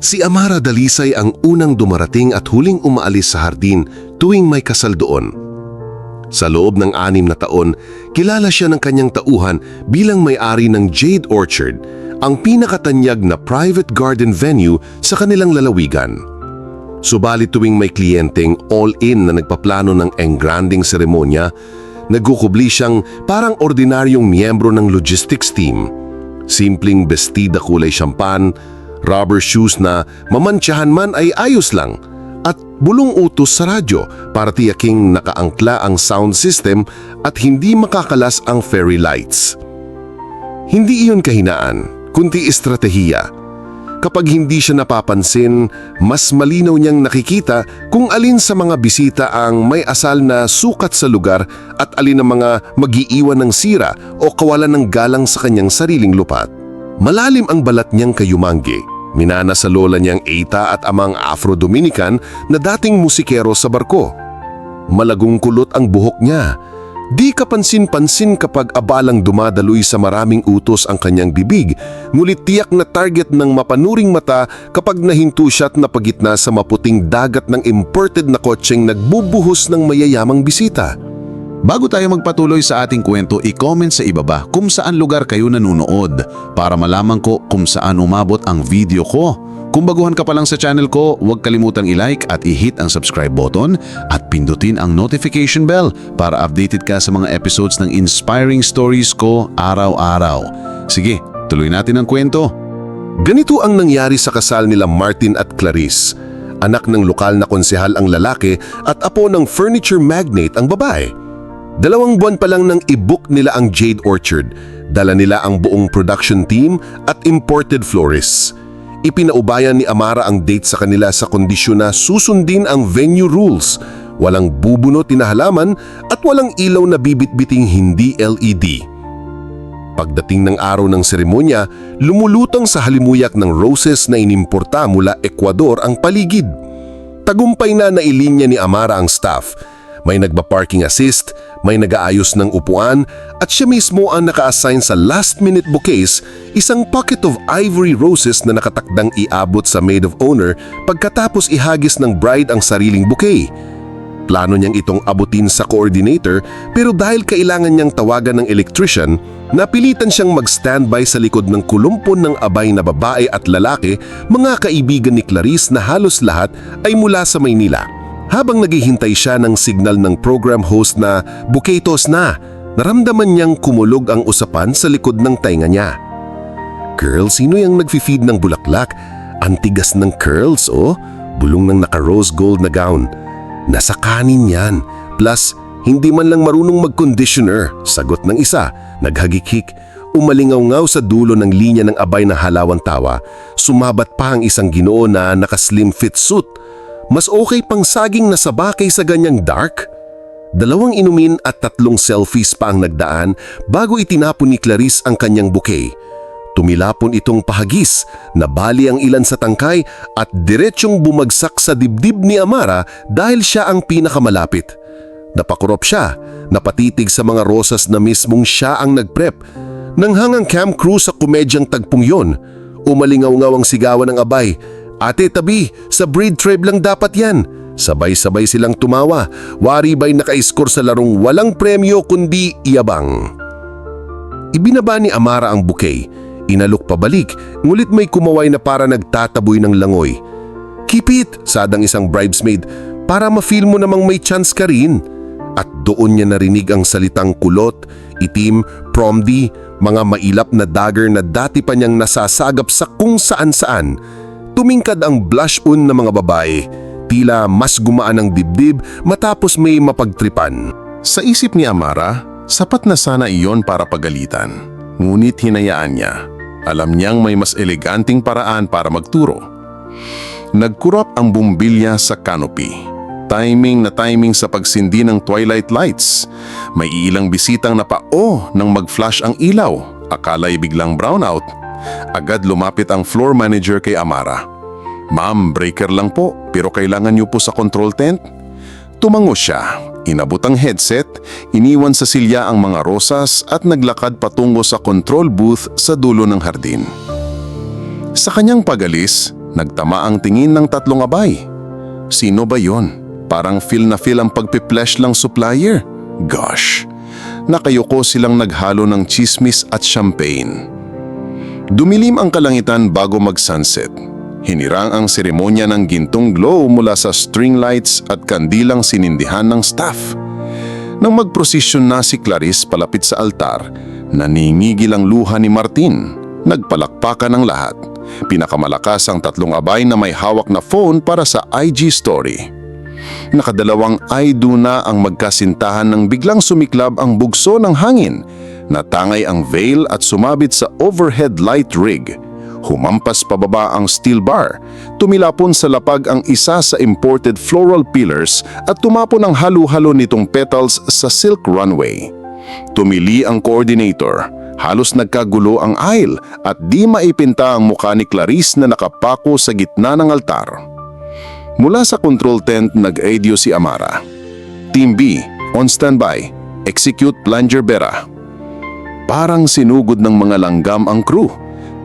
Si Amara Dalisay ang unang dumarating at huling umaalis sa hardin tuwing may kasal doon. Sa loob ng anim na taon, kilala siya ng kanyang tauhan bilang may-ari ng Jade Orchard, ang pinakatanyag na private garden venue sa kanilang lalawigan. Subalit tuwing may kliyenteng all-in na nagpaplano ng engranding seremonya, nagkukubli siyang parang ordinaryong miyembro ng logistics team. Simpleng bestida kulay champagne, rubber shoes na mamantsahan man ay ayos lang, at bulong utos sa radyo para tiyaking nakaangkla ang sound system at hindi makakalas ang fairy lights. Hindi iyon kahinaan, kundi estratehiya. Kapag hindi siya napapansin, mas malinaw niyang nakikita kung alin sa mga bisita ang may asal na sukat sa lugar at alin ang mga magiiwan ng sira o kawalan ng galang sa kanyang sariling lupat. Malalim ang balat niyang kayumanggi. Minana sa lola niyang Eita at amang Afro-Dominican na dating musikero sa barko. Malagong kulot ang buhok niya. Di kapansin-pansin kapag abalang dumadaloy sa maraming utos ang kanyang bibig, ngulit tiyak na target ng mapanuring mata kapag nahinto siya at napagitna sa maputing dagat ng imported na kotseng nagbubuhos ng mayayamang bisita. Bago tayo magpatuloy sa ating kwento, i-comment sa ibaba kung saan lugar kayo nanonood para malaman ko kung saan umabot ang video ko. Kung baguhan ka pa lang sa channel ko, huwag kalimutang i-like at i-hit ang subscribe button at pindutin ang notification bell para updated ka sa mga episodes ng inspiring stories ko araw-araw. Sige, tuloy natin ang kwento. Ganito ang nangyari sa kasal nila Martin at Clarice. Anak ng lokal na konsehal ang lalaki at apo ng furniture magnate ang babae. Dalawang buwan pa lang nang i-book nila ang Jade Orchard. Dala nila ang buong production team at imported florists. Ipinaubayan ni Amara ang date sa kanila sa kondisyon na susundin ang venue rules. Walang bubunot na at walang ilaw na bibitbiting hindi LED. Pagdating ng araw ng seremonya, lumulutang sa halimuyak ng roses na inimporta mula Ecuador ang paligid. Tagumpay na nailinya ni Amara ang staff. May nagba-parking assist, may nag-aayos ng upuan at siya mismo ang naka-assign sa last-minute bouquets, isang pocket of ivory roses na nakatakdang iabot sa maid of honor pagkatapos ihagis ng bride ang sariling bouquet. Plano niyang itong abutin sa coordinator pero dahil kailangan niyang tawagan ng electrician, napilitan siyang mag-standby sa likod ng kulumpon ng abay na babae at lalaki, mga kaibigan ni Clarice na halos lahat ay mula sa Maynila. Habang naghihintay siya ng signal ng program host na buketos na, naramdaman niyang kumulog ang usapan sa likod ng tainga niya. Girl, sino yung nagfi-feed ng bulaklak? Antigas ng curls, oh. Bulong ng naka-rose gold na gown. Nasa kanin yan. Plus, hindi man lang marunong mag-conditioner. Sagot ng isa, naghagikik. Umalingaw-ngaw sa dulo ng linya ng abay na halawang tawa. Sumabat pa ang isang ginoo na naka-slim fit suit. Mas okay pang saging na saba kaysa ganyang dark? Dalawang inumin at tatlong selfies pa ang nagdaan bago itinapon ni Clarice ang kanyang bouquet. Tumilapon itong pahagis, nabali ang ilan sa tangkay at diretsyong bumagsak sa dibdib ni Amara dahil siya ang pinakamalapit. Napakurop siya, napatitig sa mga rosas na mismong siya ang nagprep. Nang hangang cam crew sa komedyang tagpong yon, umalingaw-ngaw ang sigawan ng abay. Ate tabi, sa breed tribe lang dapat yan. Sabay-sabay silang tumawa, wari ba'y naka-score sa larong walang premyo kundi iyabang. Ibinaba ni Amara ang bouquet, inalok pabalik, ngulit may kumaway na para nagtataboy ng langoy. Keep it, sadang isang bridesmaid, para ma-feel mo namang may chance ka rin. At doon niya narinig ang salitang kulot, itim, promdi, mga mailap na dagger na dati pa niyang nasasagap sa kung saan-saan. Tumingkad ang blush-on ng mga babae, tila mas gumaan ang dibdib matapos may mapagtripan. Sa isip ni Amara, sapat na sana iyon para pagalitan. Ngunit hinayaan niya. Alam niyang may mas eleganting paraan para magturo. Nagkurap ang bumbilya sa canopy. Timing na timing sa pagsindi ng twilight lights. May ilang bisitang napao nang mag-flash ang ilaw. Akala'y biglang brownout. Agad lumapit ang floor manager kay Amara. Ma'am, breaker lang po, pero kailangan niyo po sa control tent? Tumango siya, inabot ang headset, iniwan sa silya ang mga rosas at naglakad patungo sa control booth sa dulo ng hardin. Sa kanyang pagalis, Nagtama ang tingin ng tatlong abay. Sino ba yon? Parang feel na feel ang pagpiplesh lang supplier. Gosh, nakayoko silang naghalo ng chismis at champagne. Dumilim ang kalangitan bago mag-sunset. Hinirang ang seremonya ng gintong glow mula sa string lights at kandilang sinindihan ng staff. Nang magprosesyon na si Clarice palapit sa altar, naningigil ang luha ni Martin. Nagpalakpakan ang lahat. Pinakamalakas ang tatlong abay na may hawak na phone para sa IG story. Nakadalawang I do na ang magkasintahan nang biglang sumiklab ang bugso ng hangin. Natangay ang veil at sumabit sa overhead light rig. Humampas pababa ang steel bar. Tumilapon sa lapag ang isa sa imported floral pillars at tumapon ang halo-halo nitong petals sa silk runway. Tumili ang coordinator. Halos nagkagulo ang aisle at di maipinta ang mukha ni Clarice na nakapako sa gitna ng altar. Mula sa control tent nag-radio si Amara. Team B, on standby. Execute plunger bera. Parang sinugod ng mga langgam ang crew.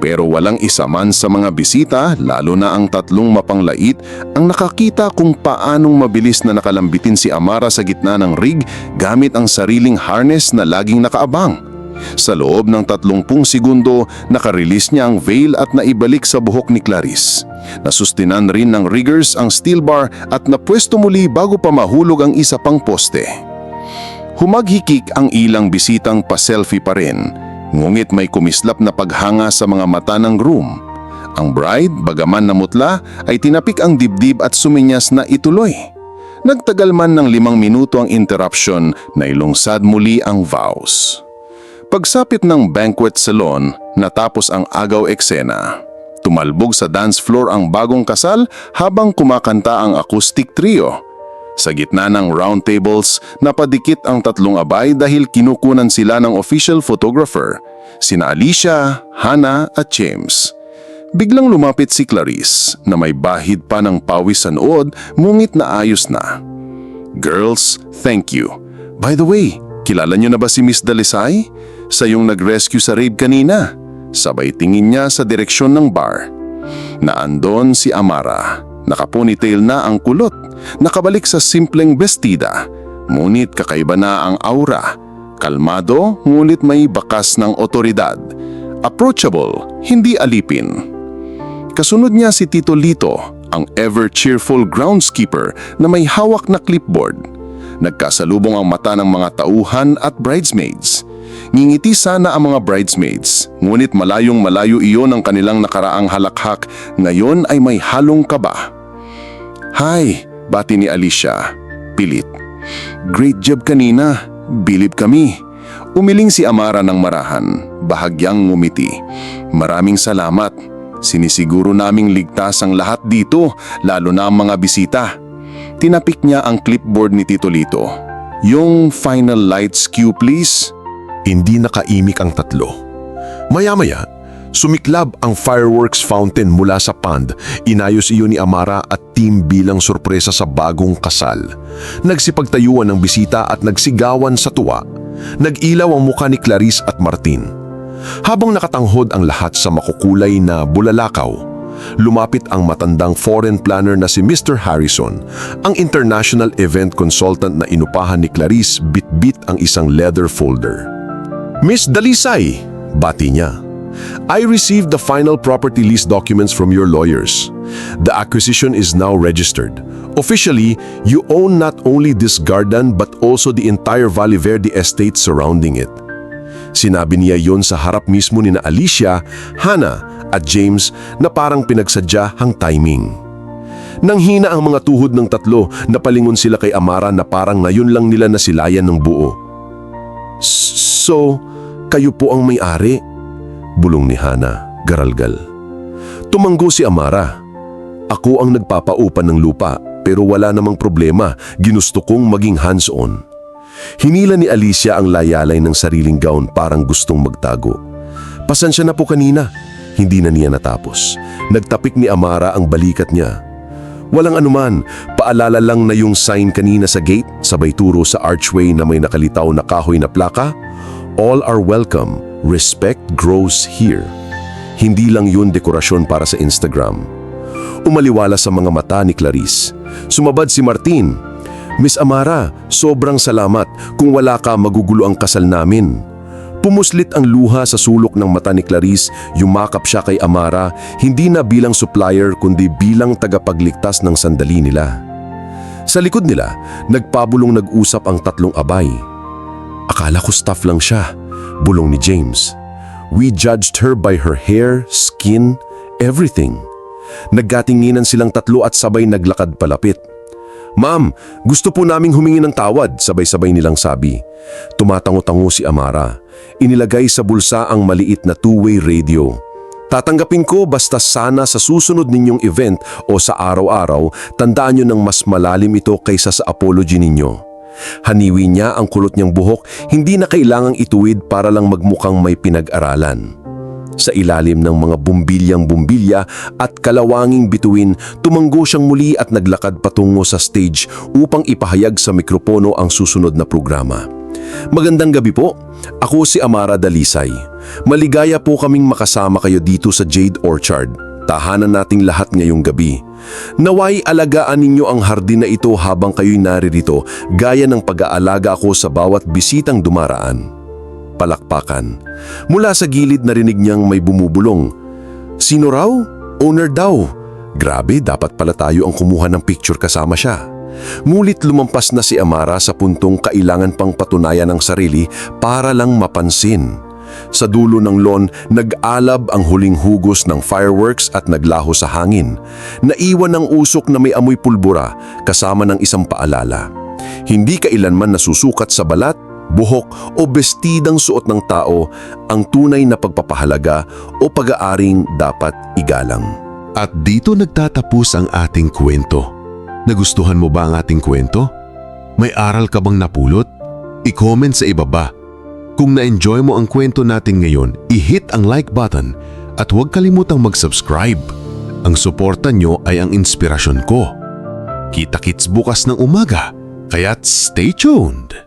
Pero walang isa man sa mga bisita, lalo na ang tatlong mapanglait, ang nakakita kung paanong mabilis na nakalambitin si Amara sa gitna ng rig gamit ang sariling harness na laging nakaabang. Sa loob ng 30 segundo, nakarelease niya ang veil at naibalik sa buhok ni Clarice. Nasustinan rin ng riggers ang steel bar at napwesto muli bago pa mahulog ang isa pang poste. Humaghikik ang ilang bisitang pa-selfie pa rin, ngunit may kumislap na paghanga sa mga mata ng groom. Ang bride, bagaman namutla, ay tinapik ang dibdib at suminyas na ituloy. Nagtagal man ng limang minuto ang interruption na ilungsad muli ang vows. Pagsapit ng banquet salon, natapos ang agaw eksena. Tumalbog sa dance floor ang bagong kasal habang kumakanta ang acoustic trio. Sa gitna ng round tables, napadikit ang tatlong abay dahil kinukunan sila ng official photographer, sina Alicia, Hannah at James. Biglang lumapit si Clarice na may bahid pa ng pawis sa nood ngunit naayos na. Girls, thank you. By the way, kilala niyo na ba si Miss Dalisay? Sa yung nag-rescue sa raid kanina. Sabay tingin niya sa direksyon ng bar. Naandon si Amara. Nakaponytail na ang kulot. Nakabalik sa simpleng bestida. Ngunit kakaiba na ang aura. Kalmado, ngunit may bakas ng otoridad. Approachable, hindi alipin. Kasunod niya si Tito Lito, ang ever-cheerful groundskeeper na may hawak na clipboard. Nagkasalubong ang mata ng mga tauhan at bridesmaids. Ngingiti sana ang mga bridesmaids, ngunit malayong malayo iyon ang kanilang nakaraang halakhak, ngayon ay may halong kaba. Hi, bati ni Alicia. Pilit. Great job kanina. Bilib kami. Umiling si Amara ng marahan, bahagyang ngumiti. Maraming salamat. Sinisiguro naming ligtas ang lahat dito, lalo na ang mga bisita. Tinapik niya ang clipboard ni Tito Lito. Yung final lights cue please. Hindi nakaimik ang tatlo. Maya-maya, sumiklab ang fireworks fountain mula sa pond. Inayos iyon ni Amara at team bilang sorpresa sa bagong kasal. Nagsipagtayuan ng bisita at nagsigawan sa tuwa. Nag-ilaw ang mukha ni Clarice at Martin. Habang nakatanghod ang lahat sa makukulay na bulalakaw, lumapit ang matandang foreign planner na si Mr. Harrison, ang international event consultant na inupahan ni Clarice bit-bit ang isang leather folder. Miss Dalisay, bati niya. I received the final property lease documents from your lawyers. The acquisition is now registered. Officially, you own not only this garden but also the entire Valle Verde estate surrounding it. Sinabi niya yon sa harap mismo ni na Alicia, Hannah at James na parang pinagsadya ang timing. Nang hina ang mga tuhod ng tatlo, napalingon sila kay Amara na parang ngayon lang nila nasilayan ng buo. So, kayo po ang may-ari? Bulong ni Hana, garalgal. Tumanggo si Amara. Ako ang nagpapaupan ng lupa pero wala namang problema, ginusto kong maging hands-on. Hinila ni Alicia ang layalay ng sariling gown parang gustong magtago. Pasensya na po kanina, hindi na niya natapos. Nagtapik ni Amara ang balikat niya. Walang anuman, paalala lang na yung sign kanina sa gate, sabay turo sa archway na may nakalitaw na kahoy na plaka, All are welcome, respect grows here. Hindi lang yun dekorasyon para sa Instagram. Umaliwala sa mga mata ni Clarice. Sumabad si Martin. Miss Amara, sobrang salamat. Kung wala ka, magugulo ang kasal namin. Pumuslit ang luha sa sulok ng mata ni Clarice, yumakap siya kay Amara, hindi na bilang supplier kundi bilang tagapagligtas ng sandali nila. Sa likod nila, nagpabulong nag-usap ang tatlong abay. Akala ko staff lang siya, bulong ni James. We judged her by her hair, skin, everything. Naggatinginan silang tatlo at sabay naglakad palapit. Ma'am, gusto po naming humingi ng tawad, sabay-sabay nilang sabi. Tumatango-tango si Amara. Inilagay sa bulsa ang maliit na two-way radio. Tatanggapin ko basta sana sa susunod ninyong event o sa araw-araw, tandaan nyo ng mas malalim ito kaysa sa apology ninyo. Haniwi niya ang kulot niyang buhok, hindi na kailangang ituwid para lang magmukhang may pinag-aralan. Sa ilalim ng mga bumbilyang bumbilya at kalawanging bituin, tumanggo siyang muli at naglakad patungo sa stage upang ipahayag sa mikropono ang susunod na programa. Magandang gabi po. Ako si Amara Dalisay. Maligaya po kaming makasama kayo dito sa Jade Orchard. Tahanan nating lahat ngayong gabi. Naway alagaan ninyo ang hardin na ito habang kayo'y naririto gaya ng pag-aalaga ako sa bawat bisitang dumaraan palakpakan. Mula sa gilid narinig niyang may bumubulong. Sino raw? Owner daw. Grabe, dapat pala tayo ang kumuha ng picture kasama siya. Ngulit lumampas na si Amara sa puntong kailangan pang patunayan ng sarili para lang mapansin. Sa dulo ng lawn, nag-alab ang huling hugos ng fireworks at naglaho sa hangin. Naiwan ng usok na may amoy pulbura kasama ng isang paalala. Hindi kailanman nasusukat sa balat, buhok o bestidang suot ng tao ang tunay na pagpapahalaga o pag-aaring dapat igalang. At dito nagtatapos ang ating kwento. Nagustuhan mo ba ang ating kwento? May aral ka bang napulot? I-comment sa ibaba. Kung na-enjoy mo ang kwento natin ngayon, i-hit ang like button at huwag kalimutang mag-subscribe. Ang suporta nyo ay ang inspirasyon ko. Kita-kits bukas ng umaga, kaya't stay tuned!